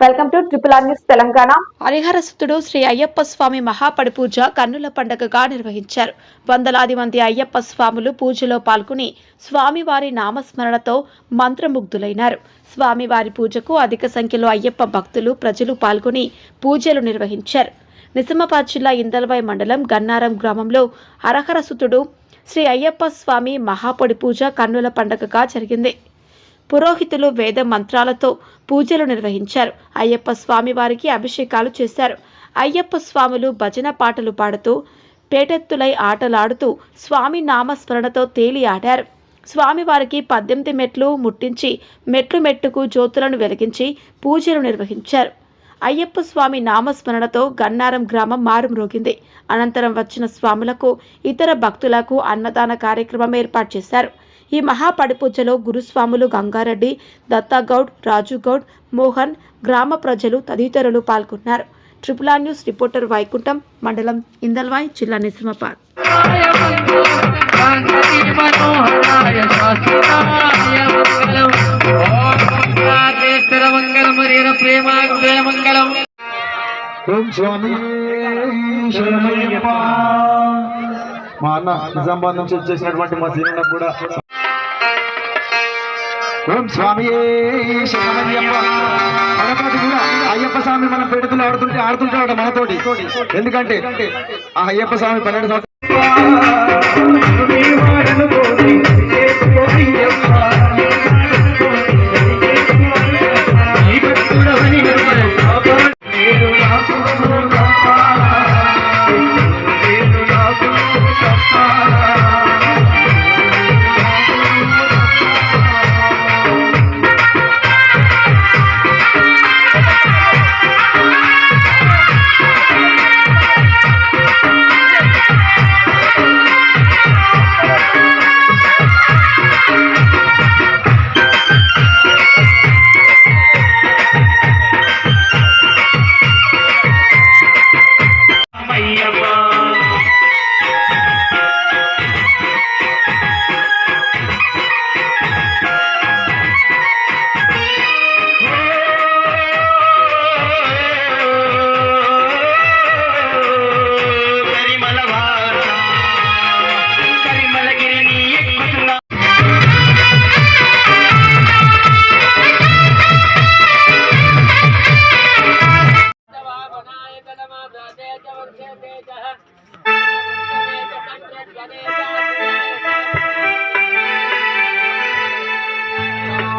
Welcome to triple R news Telangana. హరిహరసుతుడు Shri Ayyappa Swami మహాపడి పూజ కన్నుల పండగగా నిర్వహించారు. వందలాది మంది అయ్యప్ప స్వాములు పూజలో పాల్గొని స్వామివారి నామస్మరణతో మంత్రముగ్ధులైనారు. స్వామివారి పూజకు అధిక సంఖ్యలో అయ్యప్ప భక్తులు ప్రజలు పాల్గొని పూజలు నిర్వహించారు. నిజామాబాద్ జిల్లా ఇందల్వాయి మండలం గన్నారం గ్రామంలో హరహరసుతుడు శ్రీ అయ్యప్ప స్వామి మహాపొడి పూజ కన్నుల పండగగా జరిగింది. పురోహితులు వేద మంత్రాలతో పూజలు నిర్వహించారు. అయ్యప్ప స్వామి వారికి అభిషేకాలు చేశారు. అయ్యప్ప స్వాములు భజన పాటలు పాడుతూ పేటెత్తులై ఆటలాడుతూ స్వామి నామస్మరణతో తేలి ఆడారు. స్వామివారికి పద్దెనిమిది మెట్లు ముట్టించి మెట్లు మెట్టుకు జ్యోతులను వెలిగించి పూజలు నిర్వహించారు. అయ్యప్ప స్వామి నామస్మరణతో గన్నారం గ్రామం మారుమ్రోగింది అనంతరం వచ్చిన స్వాములకు ఇతర భక్తులకు అన్నదాన కార్యక్రమం ఏర్పాటు చేశారు. ఈ మహాపడిపూజలో గురుస్వాములు గంగారెడ్డి దత్తాగౌడ్ రాజుగౌడ్ మోహన్ గ్రామ ప్రజలు తదితరులు పాల్గొన్నారు. Triple R news reporter Vaikuntham మండలం ఇందల్వాయి జిల్లా నిజామాబాద్. ఓం స్వామి మా అన్న నిజామాబాద్ నుంచి వచ్చేసినటువంటి మా సీనియర్ కూడా ఓం స్వామి గణపతి కూడా అయ్యప్ప స్వామి మన పేటతులు ఆడుతుంటే ఆడుతుంటాడు మనతోటి. ఎందుకంటే ఆ అయ్యప్ప స్వామి పన్నెండు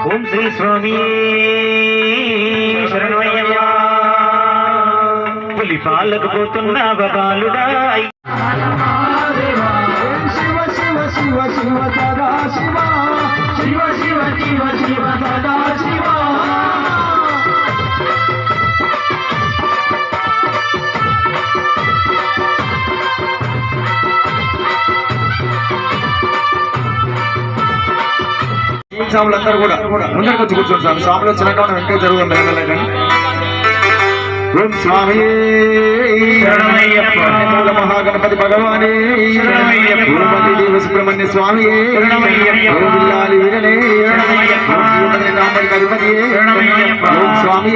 ఓం శ్రీ స్వామి పులి పాలకు పోతున్నా బాలుడా శివ శివ శివ శివ సదా శివ శివ శివ శివ సదా శివ. స్వాములందరూ కూడా ముందరికి వచ్చి కూర్చోండి స్వామి. స్వాములు వచ్చినాక మనం వెంకట జరుగుతుంది. ఓం స్వామి. మహాగణపతి భగవానే. దేవ సుబ్రహ్మణ్య స్వామి. వీరనే. ఓం స్వామి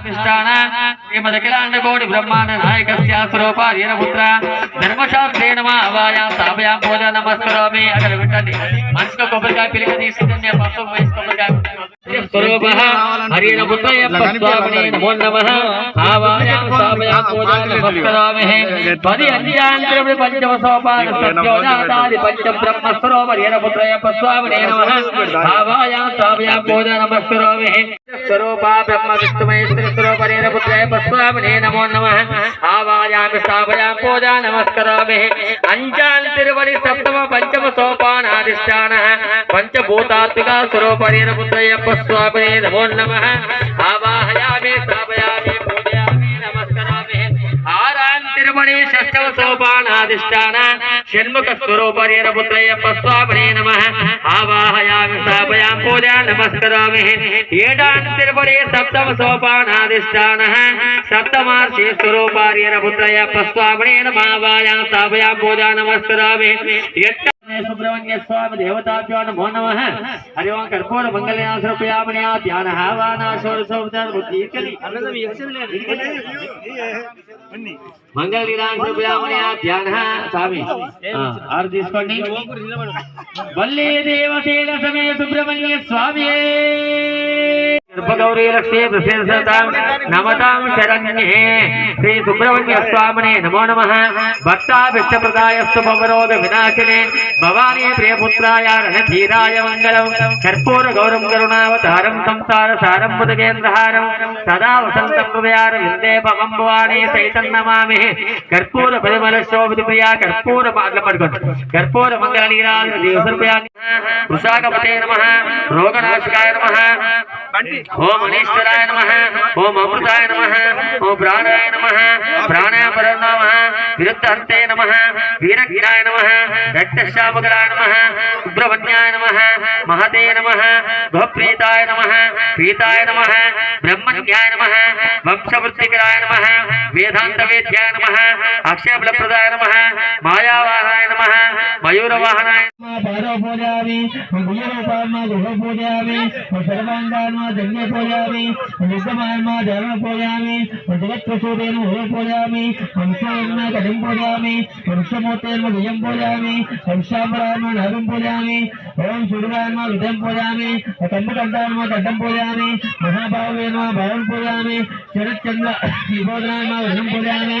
అధిష్టాన శ్రీమదఖిలాండ కోటి బ్రహ్మాండ నాయకస్య స్వరూపాధీన పుత్ర ధర్మశాస్త్రే నమ అవాయా స్థాపయాం పూజ నమస్కరోమి. అక్కడ పెట్టండి కొబ్బరికాయ పిలిక తీసుకుంటే పసుపు వయసు కొబ్బరికాయ స్వరూప హరిణ పుత్రయ్యప్ప స్వామినే నమో నమ ఆవాయాం స్థాపయాం పూజ నమస్కరోమి పది అంజాంతరముడి పంచమ సోపాన సత్యోజాతాది పంచ బ్రహ్మ స్వరూప హరిణ పుత్రయ్యప్ప స్వామినే నమ ఆవాయాం స్థాపయాం పూజ నమస్కరోమి స్వరూపా బ్రహ్మ విష్ణుమహేశ్వర స్వరూపరేణ పుత్రాయ పస్వామినే నమో నమ ఆవాయామి స్థాపయాం పూజా నమస్కరామి स्वापने नमो नमः आवाहयामि, स्थापयामि, पूजयामि, नमस्करामि। षण्मुख स्वरूपरेण नमः। आवाहयामि, स्थापयामि सप्तम सोपानाधिष्ठानः सप्तमार्षे स्वरूपारेण पुत्रयप्प स्वापने नमः। आवाहयामि సప్తమార్షి స్వరూపార్యన పుత్రయ పస్వామినేన మావాయా స్థాపయా పూజా నమస్కరామి ఎట్ట సుబ్రహ్మణ్య స్వామి దేవతాభ్యో నమో నమ హరి ఓం కర్పూర మంగళయాసరూపయామణ్యా ధ్యాన హావానాశోరసోపచార బుద్ధి మంగళ నిరాశరూపయామణ్యా ధ్యాన స్వామి ఆ, ఆరు తీసుకోండి వల్లే దేవసేన సమయ సుబ్రహ్మణ్య స్వామి గర్భగౌరీ లక్ష్మీ ప్రశంసతాం నమతాం శరణ్యే శ్రీ సుబ్రహ్మణ్య స్వామినే నమో నమ భక్తాభిష్టప్రదాయస్తు భవరోధ వినాశినే భవానీ ప్రియపుత్రాయ రణధీరాయ మంగళం కర్పూర గౌరం కరుణావతారం సంసార సారం బుధకేంద్రహారం సదా వసంతం హృదయార విందే భవంబువాణి చైతన్నమామి కర్పూర పరిమళ శోభిత ప్రియా కర్పూర పాటలు పడుకోండి కర్పూర మంగళ నీరాజ దేవసర్పయా వృషాకపతే నమ రోగనాశకాయ నమ ఓం అనేశ్వరాయ నమ ఓం అమృతాయ నమ ఓం ప్రాణాయ నమ ప్రాణాపర నమ విరుద్ధహర్తే నమ వీరఘీరాయ నమ రక్తశ్యామకరాయ నమ సుబ్రహ్మణ్యాయ నమ మహతే నమ గోప్రీతాయ నమ పీతాయ నమ బ్రహ్మణ్యాయ నమ వంశవృత్తికరాయ నమ వేదాంతవేద్యాయ నమ అక్షయబలప్రదాయ నమ మాయావాహాయ నమ మయూరవాహనాయ పాదవ పూజామి घरों पोजावी मंदिरों पर माँ घरों पोजावी मुसलमान दान माँ जंगल पोजावी कदम पोजावी हमसमोते मुजयम पोजावी हमसाम्राज माँ नारुम ओम सुरवान माँ विदम पोजावी अकंबकंदान माँ कदम पोजावी महाभावेन माँ भावन पोजावी चरतचंद्र विभोजन माँ भावन पोजावी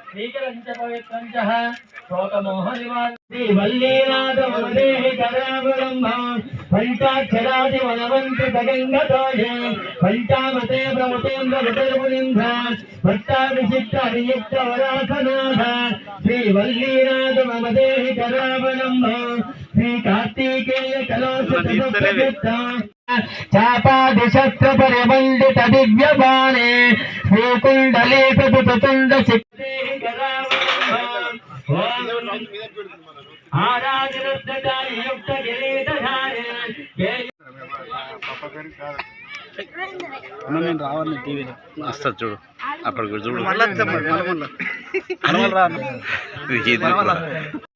శోకమోహనివాన్ శ్రీవల్లీనాథమదేహి పంచాక్షరాది వనవంతి సగంగతోయ పంచామతే ప్రముతేంద్ర వితర్మునింద్ర వరాసనాథ మమదేహి కరావలంబ శ్రీ కార్తీకేయ కళాసు చాపాది శస్త్ర పరిమండిత దివ్య బాణే శ్రీకుండలే తుండ ఆరాధనయుక్త కిరీటధారి వస్తుంది చూడు అక్కడ కూడా చూడు పార్వతీశ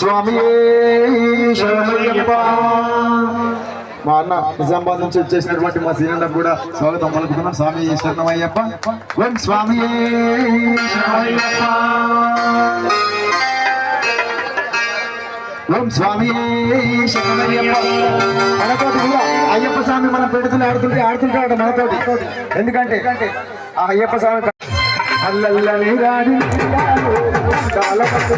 స్వామియే శరణమయ్యప్ప మా అన్న నిజామాబాద్ నుంచి వచ్చేసినటువంటి మా సీనియర్ కూడా స్వాగతం పలుకుతున్నాం. స్వామి శరణమయ్యప్ప. ఓం స్వామి ఓం స్వామి మనతోటి కూడా అయ్యప్ప స్వామి మనం పెడుతున్న ఆడుతుంటే ఆడుతుంటాడు మనతోటి. ఎందుకంటే ఆ అయ్యప్ప స్వామి అల్లల్లని రాడి తిరిగాడు, కాలపట్టు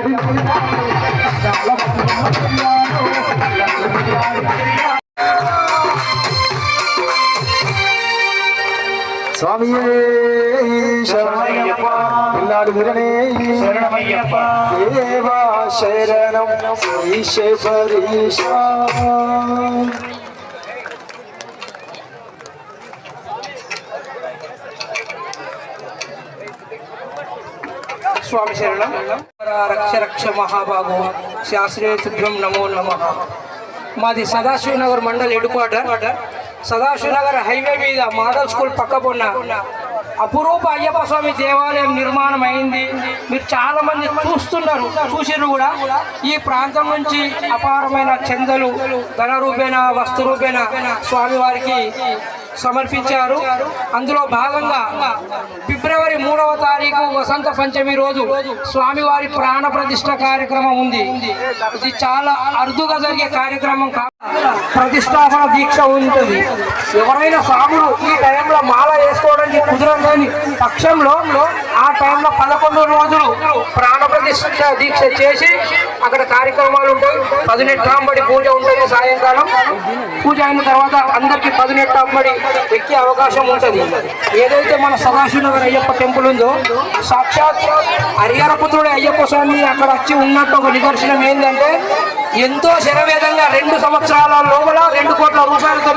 మన స్వామియే శరణమయ్యప్ప. పిల్లాడు విరణే శరణమయ్యప్ప. దేవా శరణం శ్రీ శబరీశ స్వామి శరణం. రక్ష రక్ష మహాబాబు శాస్త్రీయ తుభ్యం నమో నమ. మాది Sadashivnagar mandal head quarter. Sadashivnagar highway మీద మోడల్ స్కూల్ పక్కపున్న అపురూప అయ్యప్ప స్వామి దేవాలయం నిర్మాణం అయింది మీరు చాలా మంది చూస్తున్నారు చూసిర్రు కూడా. ఈ ప్రాంతం నుంచి అపారమైన చందలు ధన రూపేణ వస్తు రూపేణ స్వామి వారికి సమర్పించారు. అందులో భాగంగా ఫిబ్రవరి మూడవ తారీఖు వసంత పంచమి రోజు స్వామివారి ప్రాణ ప్రతిష్ట కార్యక్రమం ఉంది. ఇది చాలా అరుదుగా జరిగే కార్యక్రమం కా ప్రతిష్టాపన దీక్ష ఉంటుంది. ఎవరైనా స్వాములు ఈ టైంలో మాల వేసుకోవడానికి కుదరని పక్షంలో ఆ టైంలో పదకొండు రోజులు ప్రాణ ప్రతిష్ట దీక్ష చేసి అక్కడ కార్యక్రమాలు ఉంటాయి. పదినెట్టాంబడి పూజ ఉంటుంది సాయంకాలం. పూజ అయిన తర్వాత అందరికీ పదినెట్టాంబడి ఎక్కే అవకాశం ఉంటుంది. ఏదైతే మన సదాశివనగర్ అయ్యప్ప టెంపుల్ ఉందో సాక్షాత్ హరిహరపుత్రుడు అయ్యప్ప స్వామి అక్కడ వచ్చి ఉన్నట్టు ఒక నిదర్శనం ఏంటంటే ఎంతో శరవేదంగా రెండు సంవత్సరాల లోపల రెండు కోట్ల రూపాయలతో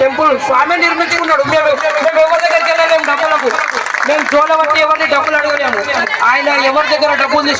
టెంపుల్ స్వామి నిర్మించుకున్నాడు. మేము ఎవరి దగ్గరికి వెళ్ళలేము డబ్బులకు. మేము చోళవట్టి ఎవరిని డబ్బులు అడగలేము. ఆయన ఎవరి దగ్గర డబ్బులు తీసుకు